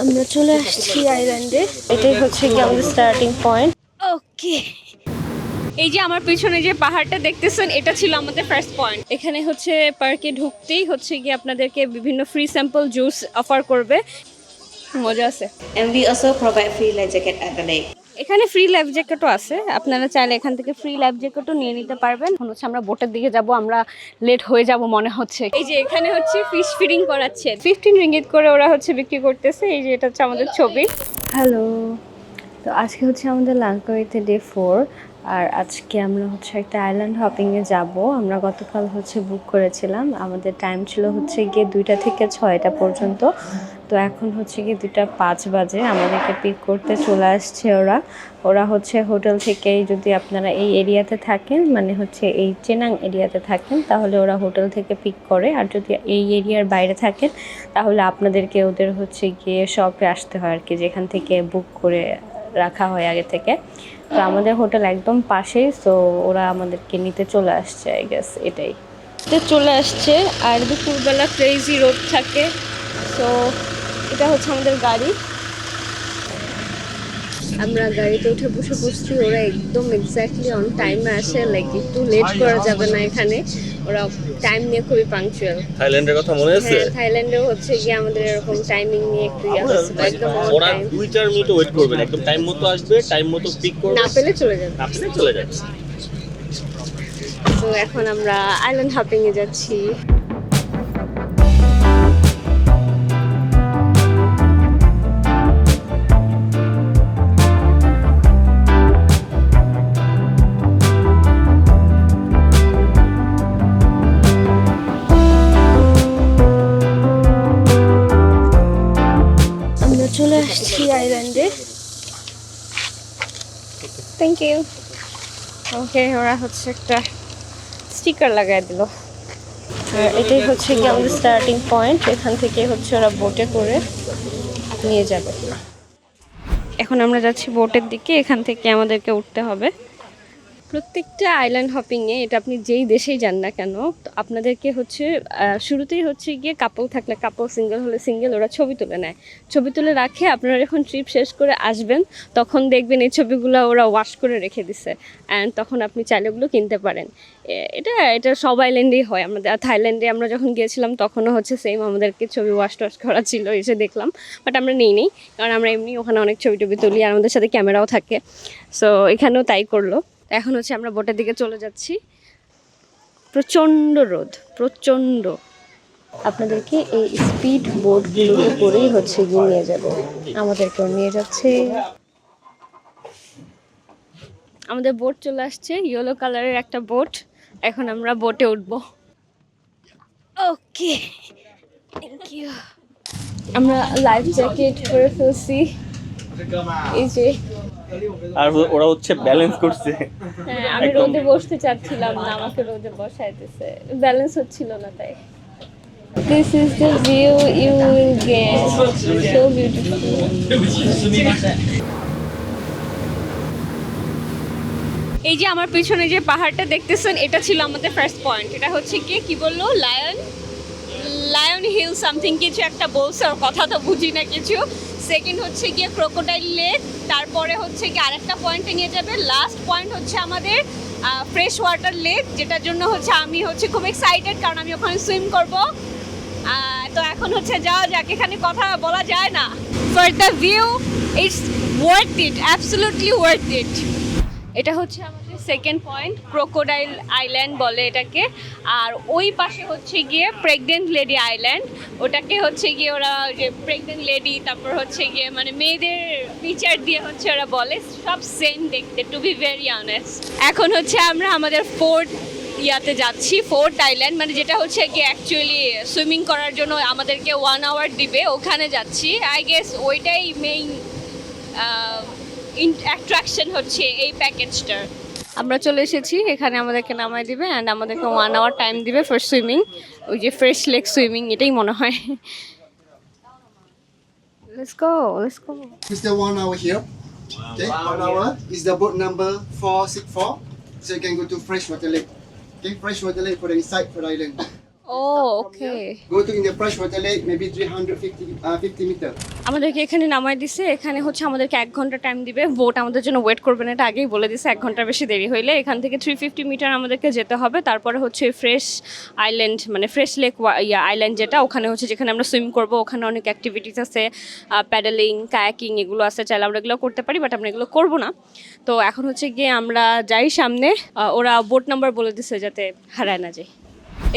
আমরা চলে আসছি আইল্যান্ডে। এটাই হচ্ছে কি আমাদের স্টার্টিং পয়েন্ট ওকে এই যে আমার পিছনে যে পাহাড়টা দেখতেছেন এটা ছিল আমাদের ফার্স্ট পয়েন্ট এখানে হচ্ছে পার্কে ঢুকতেই হচ্ছে কি আপনাদেরকে বিভিন্ন ফ্রি স্যাম্পল জুস অফার করবে। মজা আছে। And we also provide free life jacket at the lake. এখানে ফ্রি লাইফ জ্যাকেটও আছে। আপনারা চাইলে এখান থেকে ফ্রি লাইফ জ্যাকেটও নিয়ে নিতে পারবেন। এখন হচ্ছে আমরা বোটের দিকে যাব, আমরা লেট হয়ে যাব মনে হচ্ছে। এই যে এখানে হচ্ছে ফিশ ফিডিং করাচ্ছে। ফিফটিন রিঙ্গিত করে ওরা হচ্ছে বিক্রি করতেছে। এই যে এটা হচ্ছে আমাদের ছবি। হ্যালো তো আজকে হচ্ছে আমাদের লাঙ্কারিতে ডে ফোর আর আজকে আমরা হচ্ছে একটা আইল্যান্ড হপিংয়ে যাব। আমরা গতকাল হচ্ছে বুক করেছিলাম। আমাদের টাইম ছিল হচ্ছে গিয়ে দুইটা থেকে ছয়টা পর্যন্ত। তো এখন হচ্ছে গিয়ে দুটা পাঁচ বাজে, আমাদেরকে পিক করতে চলে আসছে ওরা। ওরা হচ্ছে হোটেল থেকেই যদি আপনারা এই এরিয়াতে থাকেন মানে হচ্ছে এই চেনাং এরিয়াতে থাকেন, তাহলে ওরা হোটেল থেকে পিক করে। আর যদি এই এরিয়ার বাইরে থাকেন, তাহলে আপনাদেরকে ওদের হচ্ছে গিয়ে শপে আসতে হয় আর কি, যেখান থেকে বুক করে রাখা হয় আগে থেকে। তো আমাদের হোটেল একদম পাশেই, তো ওরা আমাদেরকে নিতে চলে আসছে আই গেস এটাই। চলে আসছে, আর দুপুরবেলা ক্রেজি রোড থাকে তো এটা হচ্ছে আমাদের গাড়ি। আমরা গাড়িতে উঠে বসে পড়ছি ওরা একদম এক্স্যাক্টলি অন টাইমে আসে লাইক একটু লেট করা যাবে না এখানে। ওরা টাইম নিয়ে খুবই পাংচুয়াল থাইল্যান্ডের কথা মনে আছে? হ্যাঁ থাইল্যান্ডেও হচ্ছে গিয়ে আমাদের এরকম টাইমিং নিয়ে একটু একদম ওরা time। দুই চার মিনিট ওয়েট করবেন একদম টাইম মতো আসবে টাইম মতো পিক করবে। না পেলে চলে যাবে। আপনি চলে যাবে। তো এখন আমরা আইল্যান্ড হপিং এ যাচ্ছি। ইউ ওকে ওরা হচ্ছে একটা স্টিকার লাগাই দিল। আর এটাই হচ্ছে কি আমাদের স্টার্টিং পয়েন্ট এখান থেকে হচ্ছে ওরা বোটে করে নিয়ে যাবে। এখন আমরা যাচ্ছি বোটের দিকে, এখান থেকে আমাদেরকে উঠতে হবে। প্রত্যেকটা আইল্যান্ড হপিংয়ে এটা আপনি যেই দেশেই যান না কেন, তো আপনাদেরকে হচ্ছে শুরুতেই হচ্ছে গিয়ে কাপল থাকলে কাপল সিঙ্গেল হলে সিঙ্গেল ওরা ছবি তুলে নেয়। ছবি তুলে রাখে, আপনারা যখন ট্রিপ শেষ করে আসবেন, তখন দেখবেন এই ছবিগুলো ওরা ওয়াশ করে রেখে দিছে অ্যান্ড তখন আপনি চাইলে ওগুলো কিনতে পারেন। এটা এটা সব আইল্যান্ডেই হয়। আমাদের থাইল্যান্ডে আমরা যখন গিয়েছিলাম, তখনও হচ্ছে সেম আমাদেরকে ছবি ওয়াশ টাশ করা ছিল, এসে দেখলাম। বাট আমরা নেই নেই। কারণ আমরা এমনি ওখানে অনেক ছবি টবি তুলি, আর আমাদের সাথে ক্যামেরাও থাকে। সো এখানেও তাই করল। এখন হচ্ছে আমরা বোটের দিকে চলে যাচ্ছি। প্রচণ্ড রোদ, প্রচণ্ড। আপনাদেরকে এই স্পিড বোটগুলোর উপরেই হচ্ছে গিয়ে নিয়ে যাবে। আমাদেরকেও নিয়ে যাচ্ছে। আমাদের বোট চলে আসছে ইয়েলো কালারের একটা বোট এখন আমরা বোটে উঠবো। ওকে থ্যাংক ইউ আমরা লাইফ জ্যাকেট পরে ফেলছি। এই যে আর ওরা হচ্ছে ব্যালেন্স করছে। হ্যাঁ আমি রোদে বসতে চাচ্ছিলাম না আমাকে রোদে বসাইতেছে। ব্যালেন্স হচ্ছিল না তাই। This is the view you will get so beautiful এই যে আমার পিছনে যে পাহাড়টা দেখতেছেন এটা ছিল আমাদের ফার্স্ট পয়েন্ট এটা হচ্ছে কি? কি বলল? লায়ন লায়ন হিল সামথিং কিছু একটা বলছে আর কথা তো বুঝি না কিছু। সেকেন্ড হচ্ছে গিয়ে ক্রোকোডাইল লেক তারপরে হচ্ছে গিয়ে আরেকটা পয়েন্টে নিয়ে যাবে। লাস্ট পয়েন্ট হচ্ছে আমাদের ফ্রেশ ওয়াটার লেক যেটার জন্য হচ্ছে আমি হচ্ছে খুব এক্সাইটেড কারণ আমি ওখানে সুইম করব। তো এখন হচ্ছে যাওয়া যাক, এখানে কথা বলা যায় না। For the view it's worth it absolutely worth it এটা হচ্ছে আমাদের সেকেন্ড পয়েন্ট, ক্রোকোডাইল আইল্যান্ড বলে এটাকে। আর ওই পাশে হচ্ছে গিয়ে প্রেগনেন্ট লেডি আইল্যান্ড। ওটাকে হচ্ছে গিয়ে ওরা যে প্রেগনেন্ট লেডি, তারপর হচ্ছে গিয়ে মানে মেয়েদের ফিচার দিয়ে হচ্ছে ওরা বলে। সব সেম দেখতে টু বি ভেরি অনেস্ট এখন হচ্ছে আমরা আমাদের ফোর্থ ইয়াতে যাচ্ছি ফোর্ট আইল্যান্ড। মানে যেটা হচ্ছে গিয়ে অ্যাকচুয়ালি সুইমিং করার জন্য আমাদেরকে ওয়ান আওয়ার দিবে, ওখানে যাচ্ছি। আই গেস ওইটাই মেইন অ্যাট্রাকশন হচ্ছে এই প্যাকেজটার আমরা চলে এসেছি এখানে আমাদেরকে নামাই দিবে অ্যান্ড আমাদেরকে ওয়ান আওয়ার টাইম দিবে ফর সুইমিং ওই যে ফ্রেশ লেক সুইমিং এটাই মনে হয়। Let's go let's go this the one hour here okay one hour is the boat number 464 so you can go to fresh water lake okay fresh water lake for oh okay Go to in the freshwater lake, maybe 350 uh, 50 meters. আমাদেরকে এখানে নামাই দিছে এখানে হচ্ছে আমাদেরকে এক ঘণ্টা time দিবে। বোট আমাদের জন্য ওয়েট করবে না এটা আগেই বলে দিছে এক ঘণ্টার বেশি দেরি হইলে। এখান থেকে থ্রি ফিফটি মিটার আমাদেরকে যেতে হবে তারপরে হচ্ছে ফ্রেশ আইল্যান্ড মানে ফ্রেশ লেক ইয়া আইল্যান্ড যেটা ওখানে হচ্ছে যেখানে আমরা সুইম করব ওখানে অনেক অ্যাক্টিভিটিস আছে প্যাডেলিং কায়াকিং এগুলো আছে চাইলে আমরা এগুলো করতে পারি বাট আমরা এগুলো করব না। তো এখন হচ্ছে গিয়ে আমরা যাই সামনে ওরা বোট নাম্বার বলে দিছে যাতে হারায় না যায়।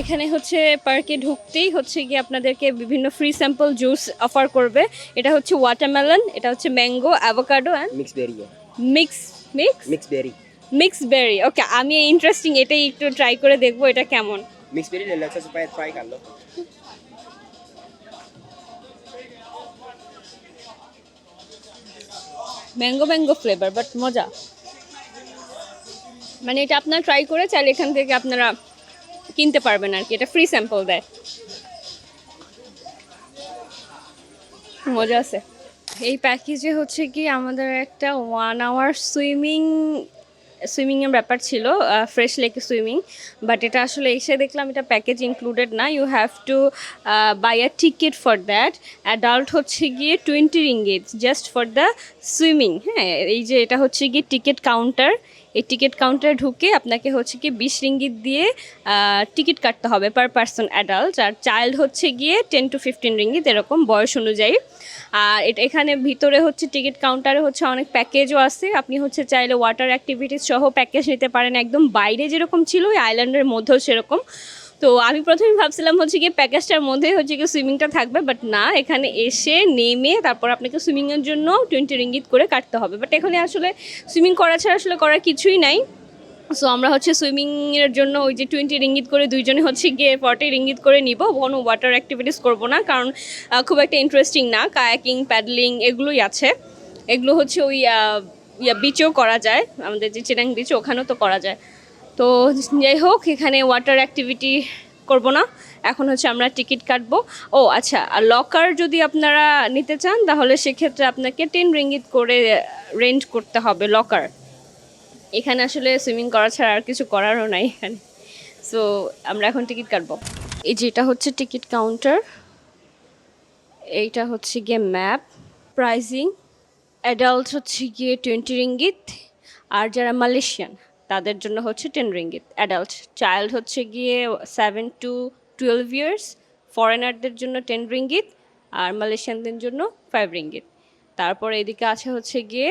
এখানে হচ্ছে পার্কে ঢুকতেই হচ্ছে গিয়ে আপনাদেরকে বিভিন্ন ফ্রি স্যাম্পল জুস অফার করবে। এটা হচ্ছে ওয়াটারমেলন এটা হচ্ছে mango avocado and mix berry mix mix mix berry mix berry okay আমি ইন্টারেস্টিং এটাই একটু ট্রাই করে দেখব এটা কেমন। মিক্স বেরি রিল্যাক্সাস উপায়ে ট্রাই কর লো ম্যাঙ্গো ম্যাঙ্গো ফ্লেভার বাট মজা। মানে এটা আপনারা ট্রাই করে চাইলে এখান থেকে আপনারা কিনতে পারবেন আর কি, এটা ফ্রি স্যাম্পল দেয়। মজা আছে। এই প্যাকেজে হচ্ছে কি আমাদের একটা ওয়ান আওয়ার সুইমিং সুইমিংয়ের ব্যাপার ছিল ফ্রেশ লেকে সুইমিং বাট এটা আসলে এসে দেখলাম এটা প্যাকেজ ইনক্লুডেড না you have to buy a ticket for that adult হচ্ছে গিয়ে twenty ringgit just for the swimming হ্যাঁ এই যে এটা হচ্ছে গিয়ে টিকিট কাউন্টার এই টিকিট কাউন্টারে ঢুকে আপনাকে হচ্ছে কি বিশ রিঙ্গিত দিয়ে টিকিট কাটতে হবে পার পার্সন অ্যাডাল্ট আর চাইল্ড হচ্ছে গিয়ে টেন টু ফিফটিন রিঙ্গিত, এরকম বয়স অনুযায়ী। আর এটা এখানে ভিতরে হচ্ছে টিকিট কাউন্টারে হচ্ছে অনেক প্যাকেজও আছে। আপনি হচ্ছে চাইলে ওয়াটার অ্যাক্টিভিটিস সহ প্যাকেজ নিতে পারেন। একদম বাইরে যেরকম ছিল, ওই আইল্যান্ডের মধ্যেও সেরকম। তো আমি প্রথমে ভাবছিলাম হচ্ছে গিয়ে প্যাকেজটার মধ্যে হচ্ছে গিয়ে সুইমিংটা থাকবে বাট না, এখানে এসে নেমে তারপর আপনাকে সুইমিংয়ের জন্য টোয়েন্টি রিঙ্গিত করে কাটতে হবে। বাট এখানে আসলে সুইমিং করা ছাড়া আসলে করার কিছুই নাই। সো আমরা হচ্ছে সুইমিংয়ের জন্য ওই যে টোয়েন্টি রিঙ্গিত করে দুইজনে হচ্ছে গিয়ে ফর্টি রিঙ্গিত করে নিব। কোনো ওয়াটার অ্যাক্টিভিটিস করব না, কারণ খুব একটা ইন্টারেস্টিং না। কায়াকিং প্যাডলিং এগুলোই আছে। এগুলো হচ্ছে ওই ইয়া বিচেও করা যায়। আমাদের যে চিরাং বিচ ওখানেও তো করা যায়। তো যাই হোক, এখানে ওয়াটার অ্যাক্টিভিটি করব না। এখন হচ্ছে আমরা টিকিট কাটবো। ও আচ্ছা আর লকার যদি আপনারা নিতে চান, তাহলে সেক্ষেত্রে আপনাকে টেন রিঙ্গিত করে রেন্ট করতে হবে লকার এখানে আসলে সুইমিং করা ছাড়া আর কিছু করারও নাই এখানে। সো আমরা এখন টিকিট কাটবো। এই যেটা হচ্ছে টিকিট কাউন্টার এইটা হচ্ছে গিয়ে ম্যাপ প্রাইজিং অ্যাডাল্ট হচ্ছে গিয়ে টোয়েন্টি রিঙ্গিত আর যারা মালয়েশিয়ান তাদের জন্য হচ্ছে টেন রিঙ্গিত অ্যাডাল্ট চাইল্ড হচ্ছে গিয়ে সেভেন টু টুয়েলভ ইয়ার্স ফরেনারদের জন্য টেন রিঙ্গিত আর মালয়েশিয়ানদের জন্য ফাইভ রিঙ্গিত তারপর এদিকে আছে হচ্ছে গিয়ে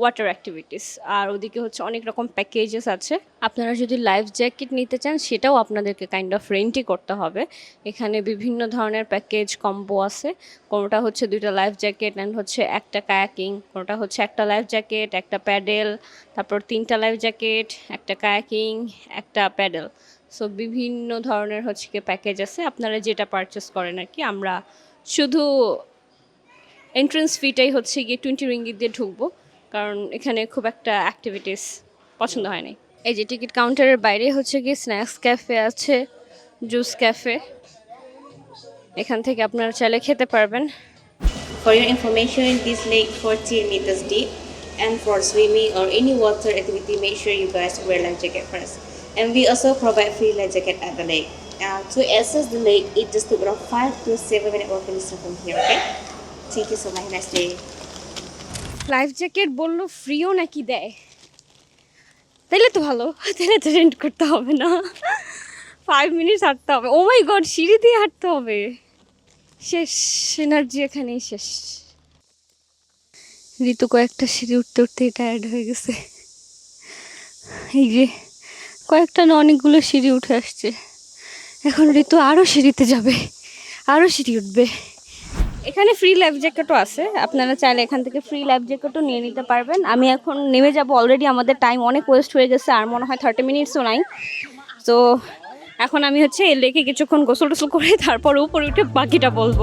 ওয়াটার অ্যাক্টিভিটিস আর ওদিকে হচ্ছে অনেক রকম প্যাকেজেস আছে। আপনারা যদি লাইফ জ্যাকেট নিতে চান, সেটাও আপনাদেরকে কাইন্ড অফ রেন্টই করতে হবে। এখানে বিভিন্ন ধরনের প্যাকেজ কম্বো আছে। কোনোটা হচ্ছে দুইটা লাইফ জ্যাকেট অ্যান্ড হচ্ছে একটা কায়াকিং কোনোটা হচ্ছে একটা লাইফ জ্যাকেট একটা প্যাডেল তারপর তিনটা লাইফ জ্যাকেট একটা কায়াকিং একটা প্যাডেল সো বিভিন্ন ধরনের হচ্ছে কি প্যাকেজ আছে। আপনারা যেটা পারচেস করেন আর কি, আমরা শুধু এন্ট্রেন্স ফিটাই হচ্ছে গিয়ে টোয়েন্টি রিঙ্গিত দিয়ে ঢুকবো। কারণ এখানে খুব একটা অ্যাক্টিভিটিস পছন্দ হয়নি। এই যে টিকিট কাউন্টারের বাইরে হচ্ছে কি স্ন্যাক্স ক্যাফে আছে জুস ক্যাফে এখান থেকে আপনারা চাইলে খেতে পারবেন। For your information this lake forty metres deep and for swimming or any water activity make sure you guys wear life jacket first and we also provide free life jacket at the lake to access the lake it just to graph five to seven working here okay ঠিক আছে so my day life jacket বলল ফ্রিও নাকি দেয়? তাইলে তো ভালো তাহলে তো রেন্ট করতে হবে না। ফাইভ মিনিটস হাঁটতে হবে। ও মাই গড সিঁড়ি দিয়ে হাঁটতে হবে। শেষ এনার্জি এখানেই শেষ। ঋতু কয়েকটা সিঁড়ি উঠতে উঠতেই টায়ার্ড হয়ে গেছে। এই যে কয়েকটা না অনেকগুলো সিঁড়ি উঠে আসছে। এখন ঋতু আরও সিঁড়িতে যাবে আরও সিঁড়ি উঠবে। এখানে ফ্রি লাইফ জ্যাকেটও আছে। আপনারা চাইলে এখান থেকে ফ্রি লাইফ জ্যাকেটও নিয়ে নিতে পারবেন। আমি এখন নেমে যাব অলরেডি আমাদের টাইম অনেক ওয়েস্ট হয়ে গেছে, আর মনে হয় থার্টি মিনিটসও নাই। তো এখন আমি হচ্ছে লেকে কিছুক্ষণ গোসল টোসল করে তারপর উপরে উঠে বাকিটা বলব।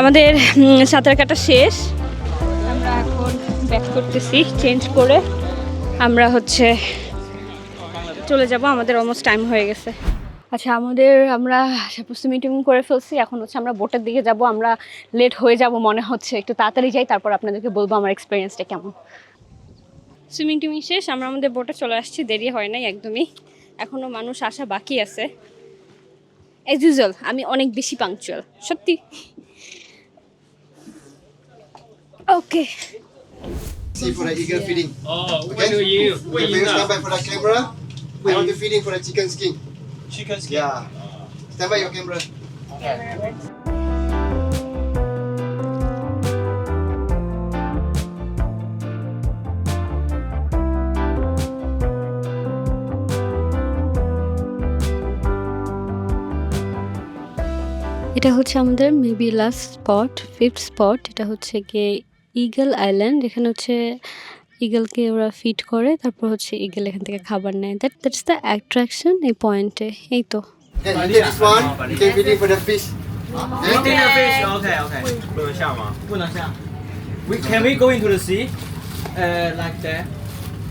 আমাদের সাঁতার কাটা শেষ। ব্যাক করতেছি চেঞ্জ করে আমরা হচ্ছে চলে যাব আমাদের অলমোস্ট টাইম হয়ে গেছে। আচ্ছা আমাদের আমরা সাপোজ মিটিং করে ফেলছি এখন হচ্ছে আমরা বোটের দিকে যাব আমরা লেট হয়ে যাব মনে হচ্ছে একটু তাড়াতাড়ি যাই তারপর আপনাদেরকে বলব আমার এক্সপিরিয়েন্সটা কেমন। সুইমিং টুইমিং শেষ আমরা আমাদের বোটে চলে আসছি দেরি হয় নাই একদমই। এখনও মানুষ আসা বাকি আছে। অ্যাজ ইউজুয়াল আমি অনেক বেশি পাংচুয়াল সত্যি। ওকে See for the eagle feeding. Oh, Okay? where do you? Where Okay, you stand now? by for the camera. I want the feeding for the chicken skin. Chicken skin. Yeah. Stand by your camera. এটা হচ্ছে আমাদের maybe last spot fifth spot এটা হচ্ছে গিয়ে eagle island এখানে হচ্ছে ইগলকে ওরা fit করে তারপর হচ্ছে ইগল এখান থেকে খাবার নেয়। দ্যাট দ্যাটস দ্য অ্যাট্রাকশন এই পয়েন্টে এই তো। We, can we go into the sea? Uh, like that.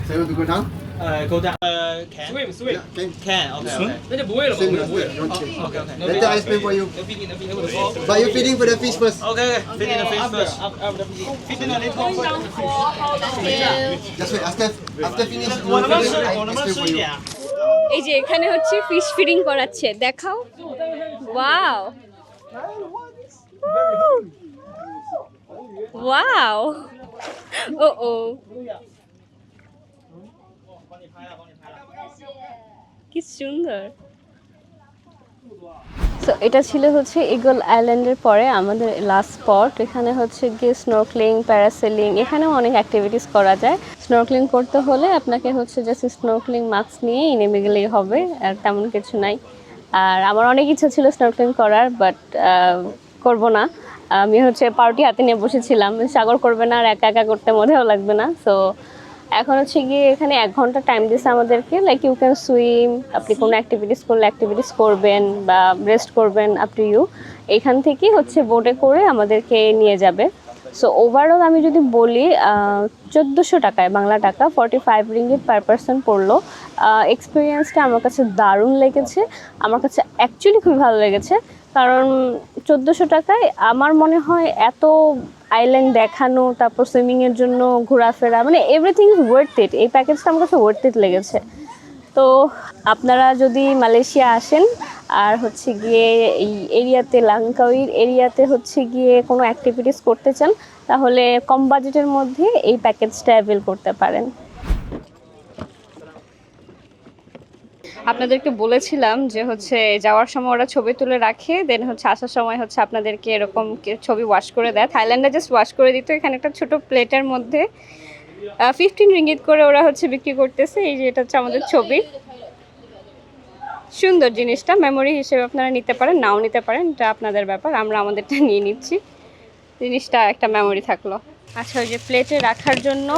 So you want to go down? Uh, go down. Uh, can. Swim, swim. Yeah, can. Can. Okay, okay. 那就不会了吧？ Same 我就不会 way. 了。 You want to change. Okay, okay. Later I explain for you. 能 feeding 能 feeding 我说。 But you feeding for the fish first. Okay, okay. Feeding the fish first. Feeding the little. Just wait. After after finish, you 我 want 能不能 feeding, 吃？ I 我能不能 explain 吃 for 一 you. 点啊？ এই যে এখানে হচ্ছে fish feeding করাচ্ছে দেখাও wow wow oh ও কি সুন্দর। এটা ছিল হচ্ছে ইগল আইল্যান্ডের পরে আমাদের লাস্ট স্পট এখানে হচ্ছে গিয়ে স্নোকলিং প্যারাসেলিং এখানেও অনেক অ্যাক্টিভিটিস করা যায়। স্নোকলিং করতে হলে আপনাকে হচ্ছে জাস্ট স্নোকলিং মাস্ক নিয়েই নেমে গেলেই হবে, আর তেমন কিছু নাই। আর আমার অনেক ইচ্ছা ছিল স্নোকলিং করার বাট করব না। আমি হচ্ছে পার্টি হাতে নিয়ে বসেছিলাম। সাগর করবে না আর একা একা করতে মনেও লাগবে না। সো এখন হচ্ছে গিয়ে এখানে এক ঘণ্টা টাইম দিচ্ছে আমাদেরকে লাইক ইউ ক্যান সুইম আপনি কোনো অ্যাক্টিভিটিস করলে অ্যাক্টিভিটিস করবেন বা রেস্ট করবেন আপ টু ইউ এখান থেকেই হচ্ছে বোটে করে আমাদেরকে নিয়ে যাবে। সো ওভারঅল আমি যদি বলি চোদ্দোশো টাকায়, বাংলা টাকা forty five ringgit per person পড়ল এক্সপিরিয়েন্সটা আমার কাছে দারুণ লেগেছে। আমার কাছে অ্যাকচুয়ালি খুবই ভালো লেগেছে। কারণ চোদ্দোশো টাকায় আমার মনে হয় এত আইল্যান্ড দেখানো, তারপর সুইমিংয়ের জন্য ঘোরাফেরা মানে এভরিথিং ইজ ওয়ার্থ ইট এই প্যাকেজটা আমার কাছে ওয়ার্থ ইট লেগেছে। তো আপনারা যদি মালয়েশিয়া আসেন, আর হচ্ছে গিয়ে এই এরিয়াতে, লাঙ্কাউইর এরিয়াতে হচ্ছে গিয়ে কোনো অ্যাক্টিভিটিস করতে চান, তাহলে কম বাজেটের মধ্যে এই প্যাকেজটা অ্যাভেল করতে পারেন। আপনাদেরকে বলেছিলাম যে হচ্ছে যাওয়ার সময় ওরা ছবি তুলে রাখে দেন হচ্ছে আসার সময় হচ্ছে আপনাদেরকে এরকম ছবি ওয়াশ করে দেয়। থাইল্যান্ডে জাস্ট ওয়াশ করে দিত, এখানে একটা ছোট প্লেটের মধ্যে ফিফটিন রিঙ্গিত করে ওরা হচ্ছে বিক্রি করতেছে। এই যে এটা হচ্ছে আমাদের ছবি। সুন্দর জিনিসটা মেমোরি হিসেবে আপনারা নিতে পারেন, নাও নিতে পারেন, এটা আপনাদের ব্যাপার, আমরা আমাদেরটা নিয়ে নিচ্ছি। জিনিসটা একটা মেমোরি থাকল। আচ্ছা ওই যে প্লেটে রাখার জন্য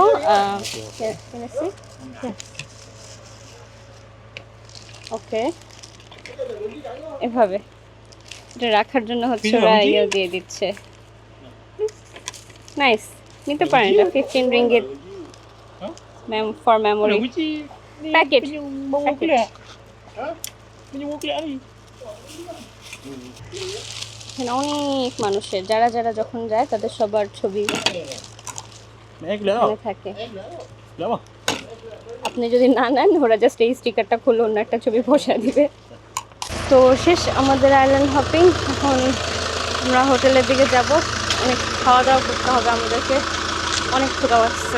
ওকে। এভাবে। এটা রাখার জন্য হচ্ছে ওরা ইয়ে দিয়ে দিচ্ছে। নাইস নিতে পারেন এটা fifteen ringgit ma'am for memory packet এখানে অনেক মানুষের যারা যারা যখন যায় তাদের সবার ছবি থাকে। আপনি যদি না নেন, ওরা জাস্ট এই স্টিকারটা খুলে অন্য একটা ছবি বসা দিবে। তো শেষ, আমাদের আইল্যান্ড হপিং এখন আমরা হোটেলের দিকে যাব। অনেক খাওয়া দাওয়া করতে হবে আমাদেরকে। অনেক ক্ষুধা আসছে